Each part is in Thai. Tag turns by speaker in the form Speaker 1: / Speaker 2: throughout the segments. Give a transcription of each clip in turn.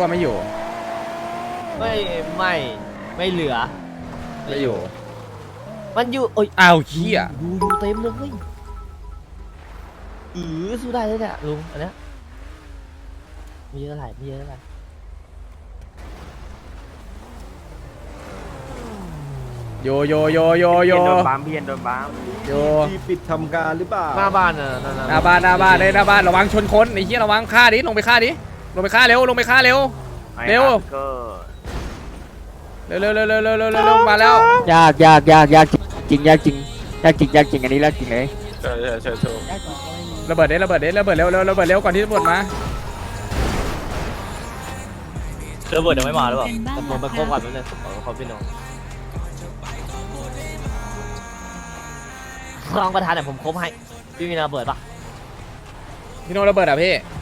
Speaker 1: ว่าไม่อยู่
Speaker 2: ไม่ไม่ไม่เหลือ
Speaker 1: ไม่อยู่
Speaker 2: มันอยู่โอ้ย
Speaker 1: อ้าวเหี้ย
Speaker 2: อยู่อยู่เต็มเลยอือสู้ได้เลยเนี่ยลุงอันเนี้ยไม่เยอะเท่าไหร่ไม่เยอะเท่าไหร่
Speaker 1: โยโยโยโยโย
Speaker 3: โดนบัมพี่เย็นโดนบัม
Speaker 1: โย
Speaker 4: ที่ปิดทำการหรือเปล่า
Speaker 2: หน้าบ้านน่ะนั่น
Speaker 1: หน้าบ้านหน้าบ้านเลยหน้าบ้านระวังชนคนไอ้เหี้ยระวังฆ่าดิลงไปฆ่าดิ ลงไปฆ่าเร็วลงไปฆ่าเร็ว เร็ว
Speaker 3: ก็
Speaker 1: เร็วเร็วเร็วเร็วเร็วเร็วเร็วมาแล้ว
Speaker 5: ยากยากยากยากจริงยากจริงยากจริงยากจริงอันนี้ยากจริงเลย
Speaker 3: ใช่ใช่ใช่ใช่
Speaker 1: ระเบิดเด้ระเบิดเด้ระเบิดเร็วเร็วระเบิดเร็วก่อนที่ตำรวจมา
Speaker 2: เระเบิดยังไม่มาหรือเปล่าแต่ผมไปคบก่อนนิดนึงขอขอพี่น้องรองประธานเดี๋ยวผมคบให้พี่มีระเบิดปะ
Speaker 1: พี่โนระเบิดอะพี่เอ้า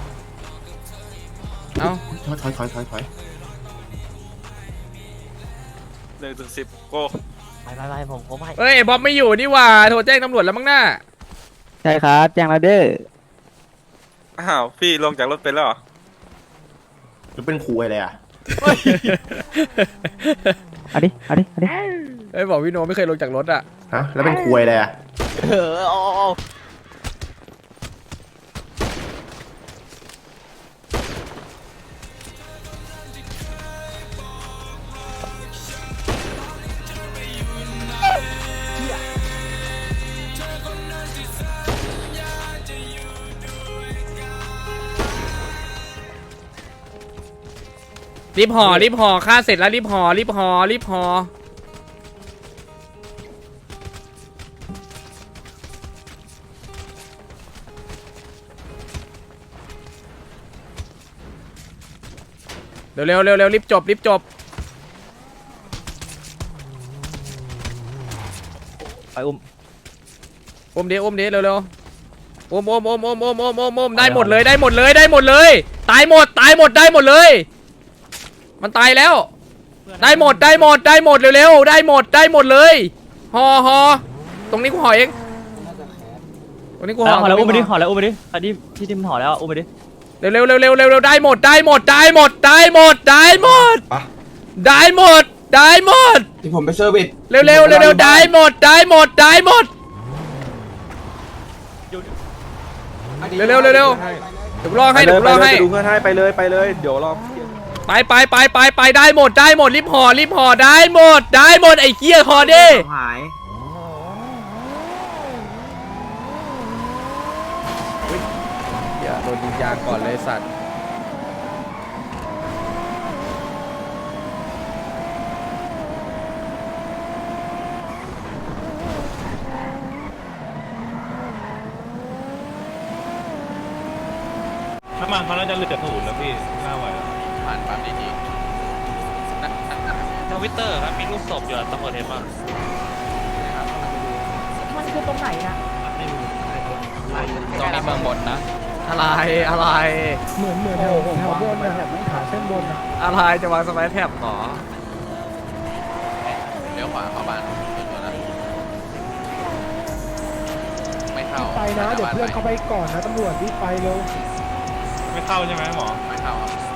Speaker 4: ถอยถอยถอยถอยถอย
Speaker 3: หนึ่งถึงสิบโก้
Speaker 2: ไปไปไปผมคบให้
Speaker 1: เอ้ยไอ้บ๊อบไม่อยู่นี่หว่า โทรแจ้งตำรวจแล้วมั้งน่า
Speaker 5: ใช่ครับ แจ้งแล้วเด้อ
Speaker 3: อ้าวพี่ลงจากรถไปแล้วเหรอ
Speaker 4: หรือเป็นครูอะไรอะ
Speaker 5: เอาดิเอาดิเอาดิ
Speaker 1: เอ้ยบอกพี่โนไม่เคยลงจากรถอะ
Speaker 4: ฮะแล้วเป็นครูอะไรอะ
Speaker 2: เออเอาเอาเอา
Speaker 1: รีบห่อรีบห่อฆ่าเสร็จแล้วรีบห่อรีบห่อรีบห่อเร็วเร็วเร็วเร็วรีบจบรีบจบ
Speaker 2: ไปอุ้ม
Speaker 1: อุ้มเดี๋อุ้มเดี๋เร็วเร็วอุ้มอุ้มอุ้มอุ้มอุ้มอุ้มอุ้มได้หมดเลยได้หมดเลยได้หมดเลย ตายหมดตายหมดได้หมดเลย มันตายแล้ว ได้หมดได้หมดได้หมดเร็วๆได้หมดได้หมดเลยห่อห่อตรงนี้กูห่อเองตรงนี้กูห่อ
Speaker 2: ห่อแล้วอุ้มไปดิ
Speaker 1: ตรง
Speaker 2: ห่อแล้วอุ้มไปดิอันนี้ที่ทิมห่อแล้วอุ้มไปดิ
Speaker 1: นี้เร็วเร็วเร็วเร็วเร็วได้หมดได้หมดได้หมดได้หมดได้หมดได้หมดได้หมด
Speaker 4: ที่ผมไปเซอร์วิส
Speaker 1: เร็วเร็วเร็วเร็วได้หมดได้หมดได้หมดเร็วเร็วเร็วเร็วเดี๋ยวกูรอให้เดี๋ยวกูรอให้
Speaker 4: ดูเพื่อนให้ไปเลยไปเลยเดี๋ยวรอ
Speaker 1: ไปไปไปไปไปได้หมดได้หมดรีบห่อรีบห่อได้หมดได้หมดไอ้เหี้ยห่อดิ
Speaker 3: หาย
Speaker 1: อย่าโดนยิงยางก่อนเลยสัตว์
Speaker 6: น้ำมันเขาน่าจะเหลือศูนย์แล้วพี่น่าไหวแล้ว
Speaker 7: ผ่านปั๊มดีๆทวิตเตอร์ครับมีรูปศพอยู่อะตำรวจเห็นป่ะ
Speaker 8: มันคือตรงไหนอะ
Speaker 7: ตรงนี้เมืองบนนะ
Speaker 1: อะไรอะไร
Speaker 8: เหมือนเหมือนแถวแถวบนนะแถวขาเส้นบนนะ
Speaker 1: อะไรจะวางสมัยแทบหรอ
Speaker 7: เลี้ยวขวาเข้าบ้านตัวนะไม่เข้า
Speaker 8: ไปนะ เดี๋ยวเพื่อนเขาไปก่อนนะตำรวจรีบไปเร็ว
Speaker 6: ไม่เข้าใช่ไหมหมอ
Speaker 7: ไม่เข้าครับ
Speaker 6: ดู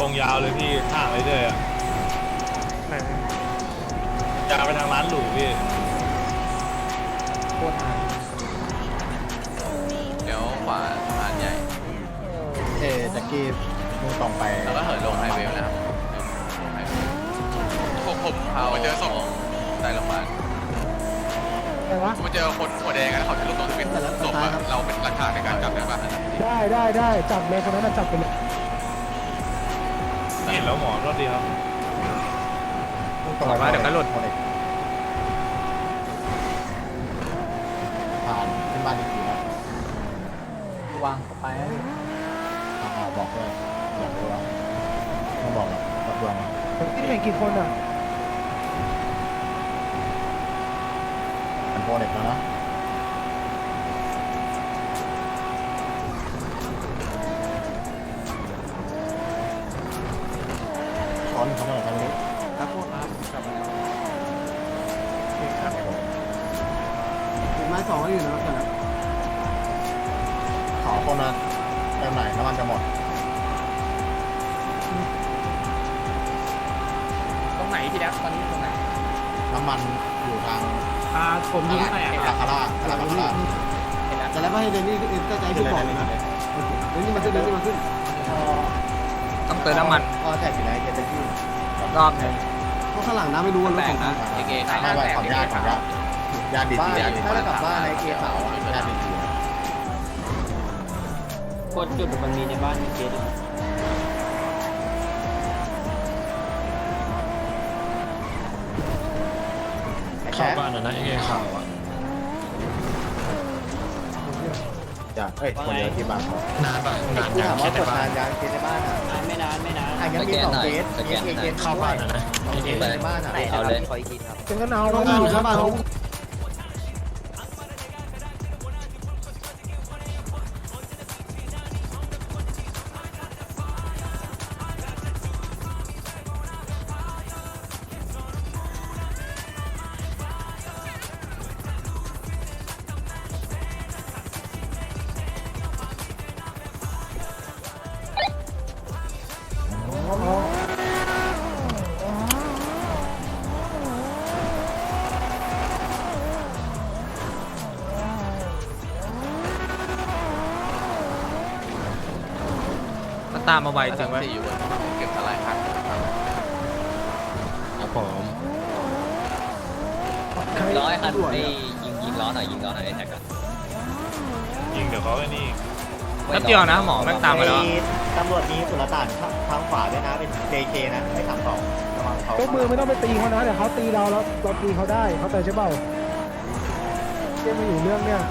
Speaker 6: ตรงยาวเลยพี่ห่างเลยเลยอะยาวไปทางร้านหรูพี่
Speaker 8: โคตรหาย
Speaker 7: เลี้ยวขวาสะพานใหญ่
Speaker 4: เอแจ็กกี้มึงต้องไป
Speaker 7: แล้วก็เหินลงไฮเวย์นะครับลงไฮเวย์ผมผมพาไปเจอศพใต้โรงพยาบาล
Speaker 8: อะไรวะ
Speaker 7: ผมไปเจอคนหัวแดงกันเขาจะลงตรงทวิตศพอะเราเป็นหลักฐานในการจับได้ป่ะ
Speaker 8: ได้ได้ได้จับเลยคนนั้นนะจับไปเลย
Speaker 6: เห็นแล้วหมอรอบดีครับ
Speaker 1: ต่อมาเดี๋ยวก็หลุด
Speaker 4: ผ่านขึ้นบ้านอีกทีนะวางเข้าไปอ่าบอกเลยบอกเลยว่าต้องบอกหรอกบอกดวง
Speaker 8: ที่เห็นกี่คนอะ
Speaker 4: มันโปรเด็กแล้วนะ ทำอะไรกันนี้
Speaker 8: ครับพวกครับแล้วครับผมไม้สองอยู่นะครับแต่
Speaker 4: ขอคนนะเติมไหนน้ำมันจะหมด ตรงไหน
Speaker 7: พี่แดกตอนนี้ตรงไหน
Speaker 4: น้ำมันอยู่ทาง
Speaker 8: อาผมยิงไปก
Speaker 4: อะคาราคาราคาร่า
Speaker 9: แต่แล้วไม่ให้เดนนี่เอ็ตอร์ใจที่บอกนะเดนนี่มันขึ้เดนนี่มานขึ้น
Speaker 1: ต้องเติมน้ำมัน
Speaker 9: พอแตกอยู่ไหนเกตขึ้น
Speaker 1: รอบหนึง
Speaker 9: เพราะข้างหลังน้ำไม่รู้ว่ารถของใคร
Speaker 7: เอเอ
Speaker 4: ข้างบ้านของญาติของญาติญาติดี
Speaker 9: บ้าน
Speaker 4: ญาติดี
Speaker 9: ถ้าเรากลับบ้านในเกสาว
Speaker 4: ญาติดี
Speaker 10: กดจุดมันมีในบ้านมีเกต
Speaker 11: เข้าบ้านนะนะไอ้เงี้ยข่าวอะ
Speaker 4: จ้ะเฮ้ยคนเดียวที่บ้าน
Speaker 11: นานป่ะนาน
Speaker 9: กู
Speaker 11: ยัง
Speaker 9: ถาม
Speaker 11: แค่
Speaker 9: ว่าก
Speaker 11: ใน
Speaker 9: ด
Speaker 11: บ้าน
Speaker 9: นานยังเกสในบ้านอะ
Speaker 10: ไม่นานไม่นาน
Speaker 9: อะยังมีสองเกสเกสเกส
Speaker 11: เข้าบ้านนะนะไอ้
Speaker 9: เก
Speaker 11: เงี้
Speaker 9: ส
Speaker 11: ย
Speaker 9: ในบ้านอะ
Speaker 10: เอาเลย
Speaker 8: เป็นกันเอา
Speaker 9: ต้องอยู่ข้างบ้านเขาา
Speaker 1: มมาไวจริงเว้ย
Speaker 7: สี่อยู่บนเก็บอะไรครับ
Speaker 11: ครับผม
Speaker 10: ร้อยคันไอ้ยิงยิงล้อหน่อยยิงล้อหน่อยไอ้แท็กอะ
Speaker 11: ยิงเดี๋ยวเขาไอ้นี่
Speaker 1: แป๊บเดียวนะหมอแม่งตามมาแล้ว
Speaker 9: ตำรวจมีสุลต่านทางขวาด้วยนะ เป็น JK นะไม่สามสองระวังเขา
Speaker 8: ยกมือไม่ต้องไปตีเขานะเดี๋ยวเขาตีเราแล้วเราตีเขาได้เขาแต่ใช่เปล่าเรื่องมาอยู่เรื่องเนี่ย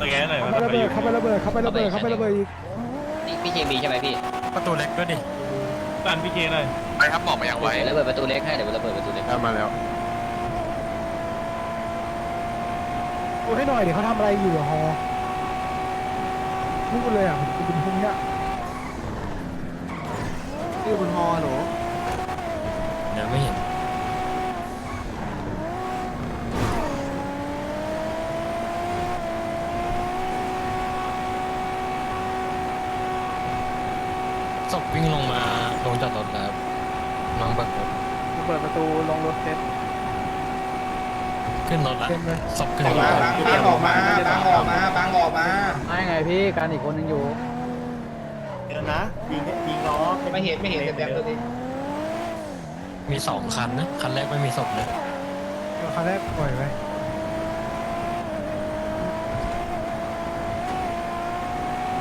Speaker 11: ตะแกหน่อย
Speaker 8: เขา
Speaker 11: มัน
Speaker 8: ไประ
Speaker 11: ไป
Speaker 8: เบิ
Speaker 11: อ
Speaker 8: ด
Speaker 11: ยู่
Speaker 8: เขาไประเบิดเขาไประเบิดเขาไประเบิดอีก
Speaker 10: นี่พี่เคมีใช่ไหมพี่
Speaker 11: ประตูเล็กด้วยดิบ้านพี่เคหน่อย
Speaker 7: ไปครับหมอมายังไว
Speaker 10: เดี๋ยวระเบิดประตูเล็กให้เดี๋ยวระเบิดประตูเล็ก
Speaker 4: ได้มาแล้ว
Speaker 8: ดูให้หน่อยเดี๋ยวเขาทำอะไรอยู่อะฮอพูดเลยอะผมเป็นพวกเนี้ย
Speaker 9: ชื่อบนฮอหนู
Speaker 11: เดี๋ยวไม่เห็น ศพวิ่งลงมาลงจากรถแล้วครับน้องบิกรถ
Speaker 8: เปิดประตูลงรถเซ็ต
Speaker 11: ขึ้นรถละ
Speaker 8: เต็มเลย
Speaker 11: ศพขึ้นรถ
Speaker 4: บา
Speaker 11: ละ
Speaker 4: งบางออกมาบางออกมาบางออกมา
Speaker 8: ไม่ไงพี่การอีกคนนึงอยู่
Speaker 9: เดี๋ยวนะยิงยิงล้อไม่เห็นไม่เห็นเต็มๆตัวนี้
Speaker 11: มีสองคันนะ คันแรกไม่มีศพนะ
Speaker 8: ครั้งแรกปล่อยไว้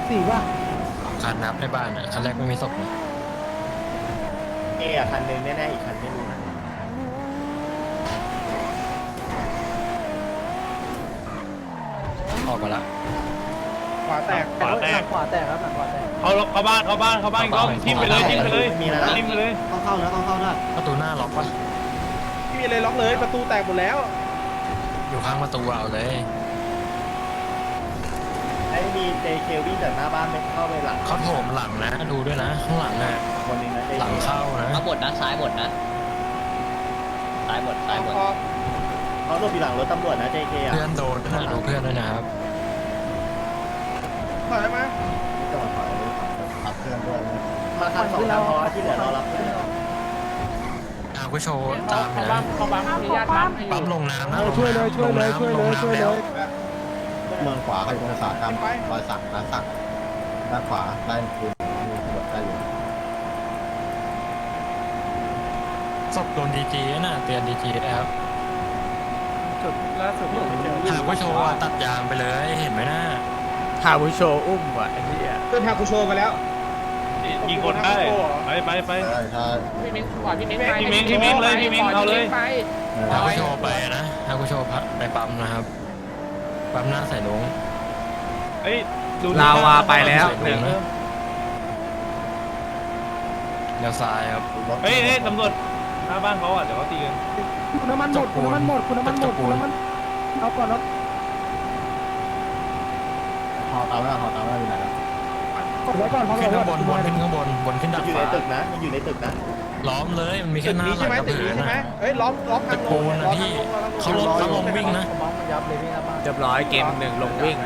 Speaker 8: สี่ป่ะ
Speaker 11: คันนับในบ้านอะ คันแรกไม่มีศพนะ
Speaker 9: เอะคันหนึ่งแน่ๆอีกคันไม่รู้นะ
Speaker 11: ออกมาละ
Speaker 8: ขวาแตก
Speaker 11: ขวาแตก
Speaker 8: ขวาแตกครับหลังขวาแตก
Speaker 11: เขาเข้าบ้านเข้าบ้านเข้าบ้านก็ทิมไปเลยทิมไปเลย
Speaker 9: มีแล้วนะ
Speaker 11: ทิมไปเลย
Speaker 9: ต้องเข้าแล้วต้องเข้าแล้ว
Speaker 11: ประตูหน้าล็อกปะ
Speaker 8: ไม่มีอะไรล็อกเลยประตูแตกหมดแล้ว
Speaker 11: อยู่ข้างประตูเอาเลย
Speaker 9: ไอ้มี JK วิ่งจากหน้าบ้านไปเข้าไปหลัง
Speaker 11: เขาโถมหลังนะดูด้วยนะข้างหลังอะ
Speaker 9: คนหนึงนะ
Speaker 11: หลังเข้านะ
Speaker 10: ทั้งหมดนะซ้ายหมดนะซ้ายหมดซ้ายหมด
Speaker 9: เขาหลบอยู่หลังรถตำรวจนะ JK อะ
Speaker 11: เพื่อนโดนนะดูเพื่อนด้วยนะครับ
Speaker 8: ถอยมา
Speaker 9: จังหวะถอยเลยขับเครื่องด้วยมาคันสองคันพอที่เหลือรอรับเพื่อน
Speaker 11: อาผู้โชว์ตามนะ
Speaker 8: เขาบังมีญาติบัง
Speaker 11: ปั๊มลงน้ำนะ
Speaker 8: ช่วยเลยช่วยเลยช่วยเลยช่วยเลย
Speaker 4: เมืองขวาเขาอยู่องศาตามรอยสักร้านสักด้านขวาได้คือมีตำรวจได้อยู่
Speaker 11: ศพโดนดีจีนะเตือนดีจีนะครับ
Speaker 8: จุดล่าสุดที่ผมเจอ
Speaker 11: หาผู้โชว์อะตัดยางไปเลยเห็นไหมนะ
Speaker 1: หาผู้โชว์อุ้มว่ะไอ้เหี้ย
Speaker 8: เพื่อนพากูโชว์มาแล้ว
Speaker 11: ยิงคนได้ไปไปไป
Speaker 4: ได้ถ้า
Speaker 7: พี่มิ้งก่อนพี่มิ้ง
Speaker 11: พี่มิ้งพี่มิ้งเลยพี่มิ้งเอาเลย
Speaker 7: ไป
Speaker 11: หาผู้โชว์ไปนะหาผู้โชว์ไปปั๊มนะครับ ปั๊มหน้าใส่ลงเอ้ย
Speaker 1: ลาวาไปแล้วหนึ่ง
Speaker 11: เลี้ยวซ้ายครับ
Speaker 4: รถ
Speaker 11: เฮ้ยเฮ้ยตำรวจหน้าบ้านเขาอะเดี๋ยวเขาตีกัน
Speaker 8: คุณน้ำมันหมดคุณน้ำมันหมดคุณน้ำมันหมดคุณน้ำมันเอาก่อนแล้ว
Speaker 4: หอตามแล้วหอตามแล้วอยู่ไหนแล้ว
Speaker 8: หกดไว้ก่อนพร้อม
Speaker 11: ขึ้น
Speaker 8: กั
Speaker 11: ข้างบนบน
Speaker 8: น
Speaker 11: ขึ้นข้างบนบนขึ้นดาด
Speaker 4: อยู่ใน
Speaker 11: ฟ้า
Speaker 4: ตึกนะมันอยู่ในตึกนะ
Speaker 11: ล้อมเลยมันมีแค่หน้าหลังกับหางนะ
Speaker 7: เฮ้ยล้อมล้อม
Speaker 11: ตะโกนนะพี่เขาลงเขาลงวิ่งนะ
Speaker 9: มองมันยับเลยพี่นะบ้าน
Speaker 1: เรียบร้อยเกมหนึ่งลงวิ่ง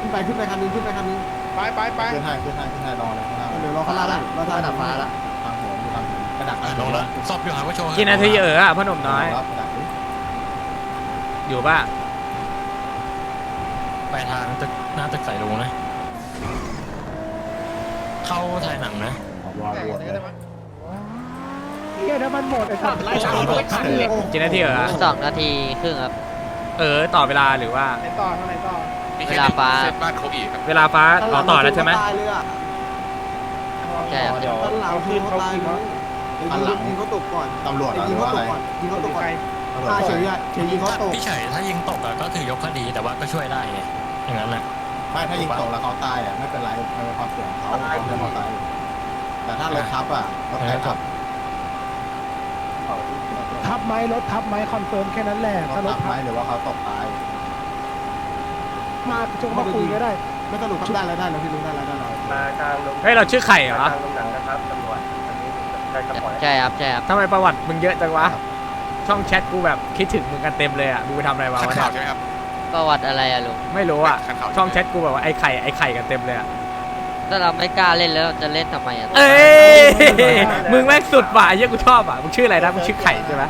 Speaker 4: ขึ้นไปขึ้นไปคันนึงขึ้นไปคันนึง
Speaker 7: ไปไปไป
Speaker 4: ขึ้นให้ขึ้นให้ขึ้นให้รอเลยข้างล่างเดี๋ยวรอข้างล่างรอทางดับฟ้าละทางหัวมีทางหัวกระดัก
Speaker 11: อะลงแล้วสอบอยู่หาว่าโชว์
Speaker 1: กี่นาทีเอออะพ่อหนุ่มน้อย
Speaker 4: รับกระดักดิ
Speaker 1: อยู่ป่ะ
Speaker 11: ไปทางตึกหน้าตึกใส่ลุงนะ เข้าถ่ายหนังนะ
Speaker 4: ออกวอลวอลเลย
Speaker 8: เฮียน้ำมันหมดไอ้สัตว์
Speaker 1: กี่นาทีเอออะ
Speaker 10: สองนาทีครึ่งครับ
Speaker 1: เออต่อเวลาหรือว่า
Speaker 7: ไหนต่อทางไหนต่อ
Speaker 10: เวลาฟ้า
Speaker 7: เซตบ้านเขาอีกครับ
Speaker 1: เวลาฟ้าต่อต่อแล้วใช่ไหม
Speaker 10: ใช่ครับ
Speaker 4: เดี๋ยว
Speaker 7: เขาขึ้นเขาขึ้นเขา
Speaker 4: คันหลังยิงเขาตกก่อนตำรวจหรือว่าอะไรยิงเขาตกก่อนถ้าเฉยเฉยยิงเขาตก
Speaker 11: พี่เฉยถ้ายิงตกอะก็ถือยกคดีแต่ว่าก็ช่วยได้ไงอย่างนั้นแหละ
Speaker 4: ไม่ถ้ายิงตกแล้วเขาตายอะไม่เป็นไรมันเป็นความเสี่ยงของเขาเขาไม่ได้ตายแต่ถ้ารถทับอะรถใครทับ
Speaker 8: ทับไหมรถทับไหมคอนเฟิร์มแค่นั้นแหละ
Speaker 4: เขา
Speaker 8: ถ้าร
Speaker 4: ทั
Speaker 8: ถ
Speaker 4: บไหม
Speaker 8: ทับ
Speaker 4: หรือว่าเขาตกตาย
Speaker 8: มาจงมาคุยก็ได้
Speaker 4: ไม่สรุปทับได้แล้วได้แล้วพี่รู้ได้แล้วได้แล้ว
Speaker 1: เฮ้ยเราชื่อไข่เหรอ
Speaker 10: ใช่ครับใช่ครับ
Speaker 1: ทำไมประวัติมึงเยอะจังวะ ช่องแชทกูแบบคิดถึงมึงกันเต็มเลยอะมึงไปทำอะไรมา
Speaker 7: ขัน
Speaker 1: วะ
Speaker 7: ข่า
Speaker 1: เนี่
Speaker 7: วยใช่ไหมครับ
Speaker 10: ประวัติอะไรอะลุง
Speaker 1: ไม่รู้อะ
Speaker 7: ขันข่าว
Speaker 1: ช่องแชทกูแบบว่าไอ้ไข่ไอ้ไข่กันเต็มเลยอะ
Speaker 10: ถ้าเราไม่กล้าเล่นแล้วเราจะเล่นทำไมอะ
Speaker 1: เอ้ยมึงแม่งสุดว่ะไอ้เหี้ยกูชอบอะมึงชื่ออะไรนะมึงชื่อไข่ใช่ไหม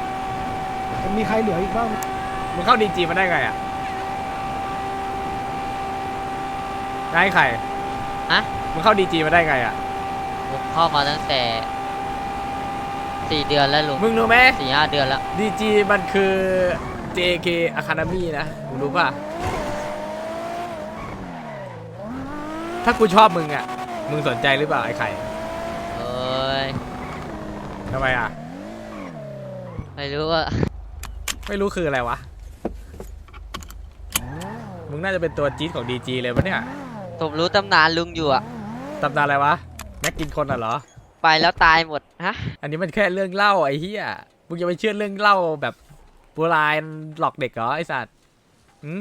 Speaker 8: มันมีใครเหลืออีกบ้าง
Speaker 1: มึงเข้าดีจีมาได้ไงอะนายไข่
Speaker 10: ฮะ
Speaker 1: มึงเข้าดีจีมาได้ไงอะ
Speaker 10: ผมเข้ามาตั้งแต่สี่เดือนแล้วลุง
Speaker 1: มึงรู้ไหม
Speaker 10: สี่ห้าเดือนแล้ว
Speaker 1: ดีจีมันคือ JK Academy นะมึงรู้ป่ะ ถ้ากูชอบมึงอะ มึงสนใจหรือเปล่าไอ้ไข่
Speaker 10: เอ้ย
Speaker 1: ทำไมอะ
Speaker 10: ไม่รู้ว่า
Speaker 1: ไม่รู้คืออะไรวะ มึงน่าจะเป็นตัวจี๊ดของดีจีเลยปะเนี่ย
Speaker 10: ผมรู้ตำนานลุงอยู่อะ
Speaker 1: ตำนานอะไรวะ แม็กกินคนอะเหรอ
Speaker 10: ไปแล้วตายหมดฮะ
Speaker 1: อันนี้มันแค่เรื่องเล่าไอ้เหี้ย มึงจะไปเชื่อเรื่องเล่าแบบโบราณหลอกเด็กเหรอไอ้สัตว์หืม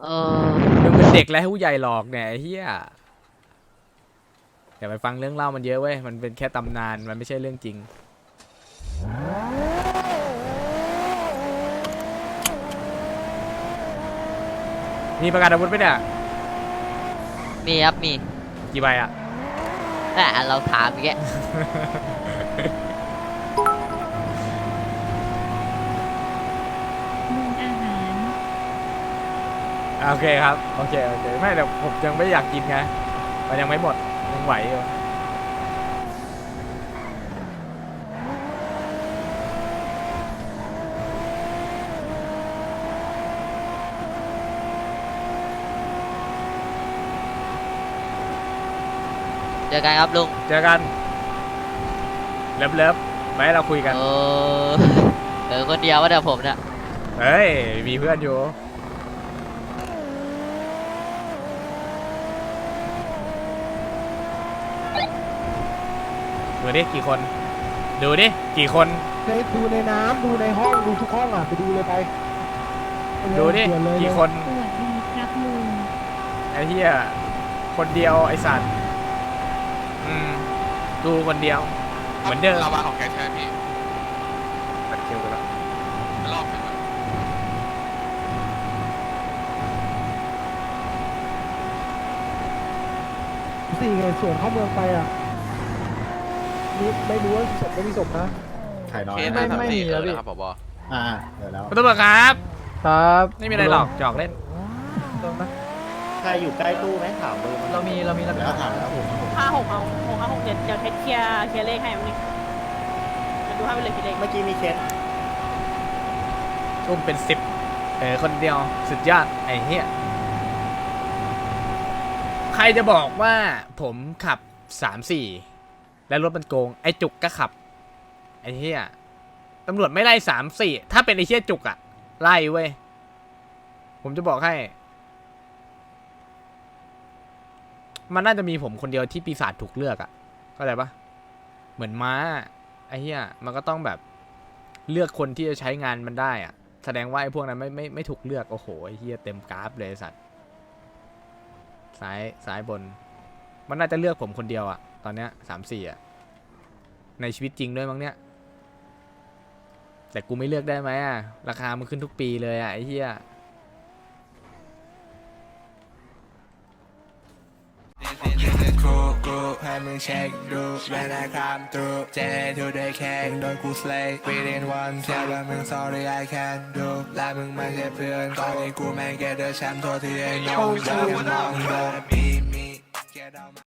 Speaker 10: เออ
Speaker 1: มึงเป็นเด็กแล้วให้ผู้ใหญ่หลอกเนี่ยไอ้เหี้ยอย่าไปฟังเรื่องเล่ามันเยอะเว้ย มันเป็นแค่ตำนาน มันไม่ใช่เรื่องจริง มีประกาศอาวุธไหมเนี่ย
Speaker 10: มีครับมี
Speaker 1: กี่ใบอะ
Speaker 10: แต่เราถามอีกแก
Speaker 1: โอเคครับ โอเค โอเค ไม่แต่ผมยังไม่อยากกินไง มันยังไม่หมดยังไหวอยู่
Speaker 10: เจอกันครับลุง
Speaker 1: เจอกันเลิฟเลิฟไว้เราคุยกัน
Speaker 10: เออเออคนเดียวว่าเดี๋ยวผมเนี่ย
Speaker 1: เฮ้ย มีเพื่อนอยู่ ดูดิกี่คน ดูดิกี่คน
Speaker 8: ในดูในน้ำดูในห้องดูทุกห้องอะไปดูเลยไป
Speaker 1: ดูดิ
Speaker 8: เยวเลย
Speaker 1: กี่คน
Speaker 12: สวัสดีครับลุง
Speaker 1: ไอ้เหี้ยคนเดียวไอ้สัตว์อืมดูคนเดียว เหมือนเดิม
Speaker 7: ลาวาของแกใช่ไหมพี่
Speaker 1: ตัดคิวไปแล้ว
Speaker 7: รอบหนึ่งอะ
Speaker 8: สี่ไงส่วนเข้าเมืองไปอะ นี่ไม่รู้ว่าศพไม่มีศพนะ
Speaker 4: ไข่น้อย
Speaker 7: เคส
Speaker 4: นะ
Speaker 7: ห้าสามสี่แล้วครับผบ
Speaker 4: อ่าเดี๋ยวแล้ว
Speaker 1: คุณตำรวจครับ
Speaker 8: ครับ
Speaker 1: ไม่มีอะไรหรอกหยอกเล่น
Speaker 4: ใครอยู่ใกล้ตู้ไหมถามดู
Speaker 9: เรามีเรามีหลัก
Speaker 4: เดี๋ยว
Speaker 9: ฐาน
Speaker 4: ถามแล้วผม
Speaker 12: ห้าหกเอาหกห้าหกเดี๋ยวเดี๋ยวเคลียร์เคลียร์เลขให้มันนี่จะดูให้ไปเลยกี่เลข
Speaker 4: เมื่อกี้มีเคส
Speaker 1: อุ้มเป็นสิบเออคนเดียวสุดยอดไอ้เหี้ยใครจะบอกว่าผมขับสามสี่ แล้วรถมันโกง ไอ้จุกก็ขับ ไอ้เหี้ยตำรวจไม่ไล่สามสี่ถ้าเป็นไอ้เหี้ยจุกอะไล่เว้ย ผมจะบอกให้ มันน่าจะมีผมคนเดียวที่ปีศาจถูกเลือกอะเข้าใจปะเหมือนม้า ไอ้เหี้ยมันก็ต้องแบบเลือกคนที่จะใช้งานมันได้อะแสดงว่าไอ้พวกนั้นไม่ไม่ไม่ถูกเลือก โอ้โหไอ้เหี้ยเต็มกราฟเลยสัตว์ซ้ายซ้ายบน มันน่าจะเลือกผมคนเดียวอะ ตอนเนี้ยสามสี่อะ ในชีวิตจริงด้วยมั้งเนี่ย แต่กูไม่เลือกได้ไหมอะ ราคามันขึ้นทุกปีเลยอะ ไอ้เหี้ย
Speaker 13: กูกูให้มึงเช็คดูเวลาคำตูเจทูได้แค่งโดนกูสเลย์ within one เทียบว่ามึง sorry I can't do และมึงไม่ใช่เพื่อนตอนนี้กูแม่งแกเดอร์แชมป์ตัวที่ไอ้น้องเดินมองโดนมีมีแกเดา